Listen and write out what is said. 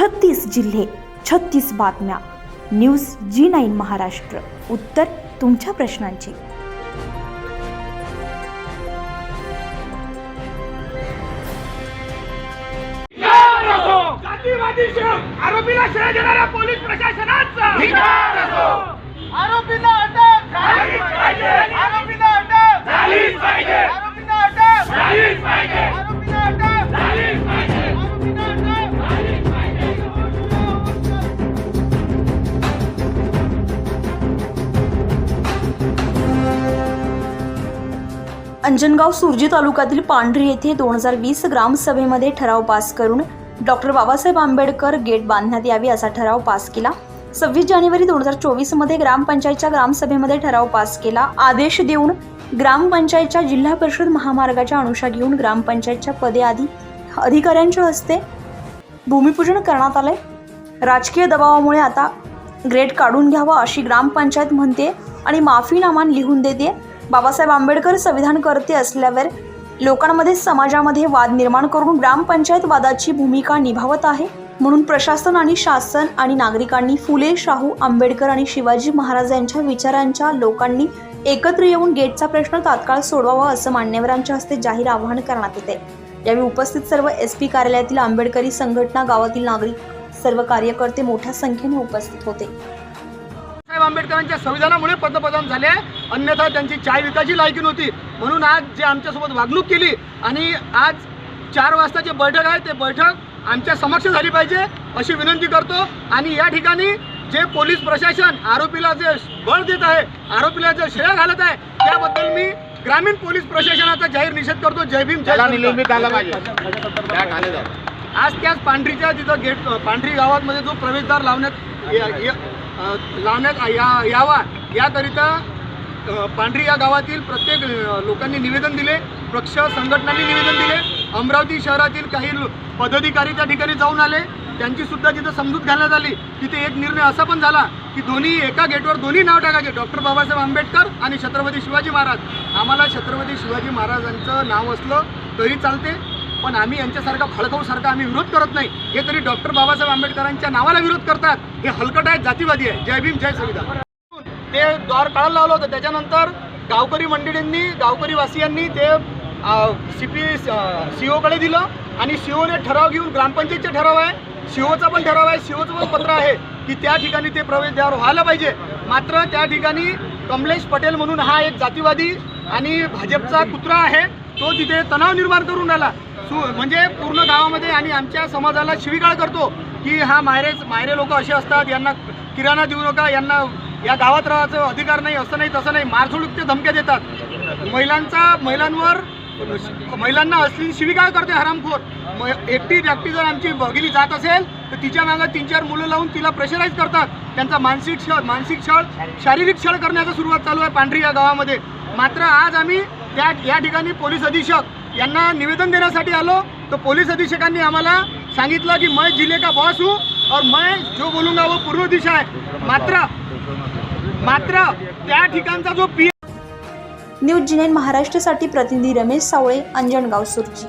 छत्तीस जिल्हे छत्तीस बातम्या. News G nine Maharashtra. उत्तर तुमच्या प्रश्नांची. आरोपीला श्रेय देणाऱ्या पोलीस प्रशासनाचा. आरोपीला अटक अंजनगाव सुरजी तालुक्यातील पांढरी येथे दोन हजार वीस ग्रामसभेमध्ये ठराव पास करून डॉक्टर बाबासाहेब आंबेडकर गेट बांधण्यात यावी असा ठराव पास केला. सव्वीस जानेवारी दोन हजार चोवीसमध्ये ग्रामपंचायतच्या ग्रामसभेमध्ये ठराव पास केला. आदेश देऊन ग्रामपंचायतच्या जिल्हा परिषद महामार्गाच्या अनुषा घेऊन ग्रामपंचायतच्या पदे आधी अधिकाऱ्यांच्या हस्ते भूमिपूजन करण्यात आले राजकीय दबावामुळे आता ग्रेड काढून घ्यावा अशी ग्रामपंचायत म्हणते आणि माफीनामा लिहून देते. बाबासाहेब आंबेडकर संविधान करते असल्यावर लोकांमध्ये समाजामध्ये वाद निर्माण करून ग्रामपंचायत वादाची भूमिका निभावत आहे. म्हणून प्रशासन आणि शासन आणि नागरिकांनी फुले शाहू आंबेडकर आणि शिवाजी महाराज यांच्या विचारांच्या लोकांनी एकत्र येऊन गेटचा प्रश्न तात्काळ सोडवावा असं मान्यवरांच्या हस्ते जाहीर आवाहन करण्यात येते. यावेळी उपस्थित सर्व एस पी कार्यालयातील आंबेडकरी संघटना गावातील नागरिक सर्व कार्यकर्ते मोठ्या संख्येने उपस्थित होते. साहेब आंबेडकरांच्या संविधानामुळे पंतप्रधान झाले. अन्यथा त्यांची चाय विकायची लायकी नव्हती. म्हणून आज जे आमच्यासोबत वागणूक केली आणि आज चार वाजता जे बैठक आहे ते बैठक आमच्या समक्ष झाली पाहिजे अशी विनंती करतो. आणि या ठिकाणी जे पोलीस प्रशासन आरोपीला जे बळ देत आहे आरोपीला जे श्रेय घालत आहे त्याबद्दल मी ग्रामीण पोलीस प्रशासनाचा जाहीर निषेध करतो. जय भीम जय आज त्याच पांढरीच्या तिथं गेट पांढरी गावामध्ये जो प्रवेशद्वार लावण्यात लावण्यात या यावा याकरिता पांढरी या गावातील प्रत्येक लोकांनी निवेदन दिले पक्ष संघटनांनी निवेदन दिले. अमरावती शहरातील काही पदाधिकारी त्या ठिकाणी जाऊन आले. त्यांची सुद्धा तिथं समजूत घालण्यात आली तिथे एक निर्णय असा पण झाला की दोन्ही एका गेटवर दोन्ही नाव टाकायचे डॉक्टर बाबासाहेब आंबेडकर आणि छत्रपती शिवाजी महाराज. आम्हाला छत्रपती शिवाजी महाराजांचं नाव असलं तरी चालते पण आम्ही यांच्यासारखा फळखाऊसारखा आम्ही विरोध करत नाही. हे तरी डॉक्टर बाबासाहेब आंबेडकरांच्या नावाला विरोध करतात. हे हलकट आहे जातीवादी आहे. जय भीम जय संविधान. ते द्वार काढायला लावलं होतं. त्याच्यानंतर गावकरी मंडळींनी गावकरी वासियांनी ते सी पी सी ओकडे दिलं आणि सी ओने ठराव घेऊन ग्रामपंचायतचे ठराव आहे. सी ओचा पण ठराव आहे. सी ओचं पण पत्र आहे की त्या ठिकाणी ते प्रवेशद्वार व्हायला पाहिजे. मात्र त्या ठिकाणी कमलेश पटेल म्हणून हा एक जातीवादी आणि भाजपचा कुत्रा आहे. तो तिथे तणाव निर्माण करून राहिला. सु म्हणजे पूर्ण गावामध्ये आणि आमच्या समाजाला शिवीगाळ करतो की हा मायरे मायरे लोक असे असतात. यांना किराणा देऊ नका. यांना या गावात राहायचं अधिकार नाही असं नाही तसं नाही. मारझोडूक ते धमक्या देतात. महिलांचा महिलांवर महिलांना असली शिविकाळ करते हरामखोर. म एकटी व्यक्ती जर आमची बघिली जात असेल तर तिच्या मागं तीन चार मुलं लावून तिला प्रेशराईज करतात. त्यांचा मानसिक छळ मानसिक छळ शारीरिक छळ करण्याचा सुरुवात चालू आहे पांढरी या गावामध्ये. मात्र आज आम्ही त्या या ठिकाणी पोलीस अधीक्षक यांना निवेदन देण्यासाठी आलो. तर पोलीस अधीक्षकांनी आम्हाला सांगितलं की मैं जिले का बॉस हूँ और मैं जो बोलूंगा वो पूर्व दिशा आहे मात्र मात्र त्या ठिकाणचा जो पी न्यूज जिनेन महाराष्ट्रासाठी प्रतिनिधी रमेश सावळे अंजनगाव सुरजी.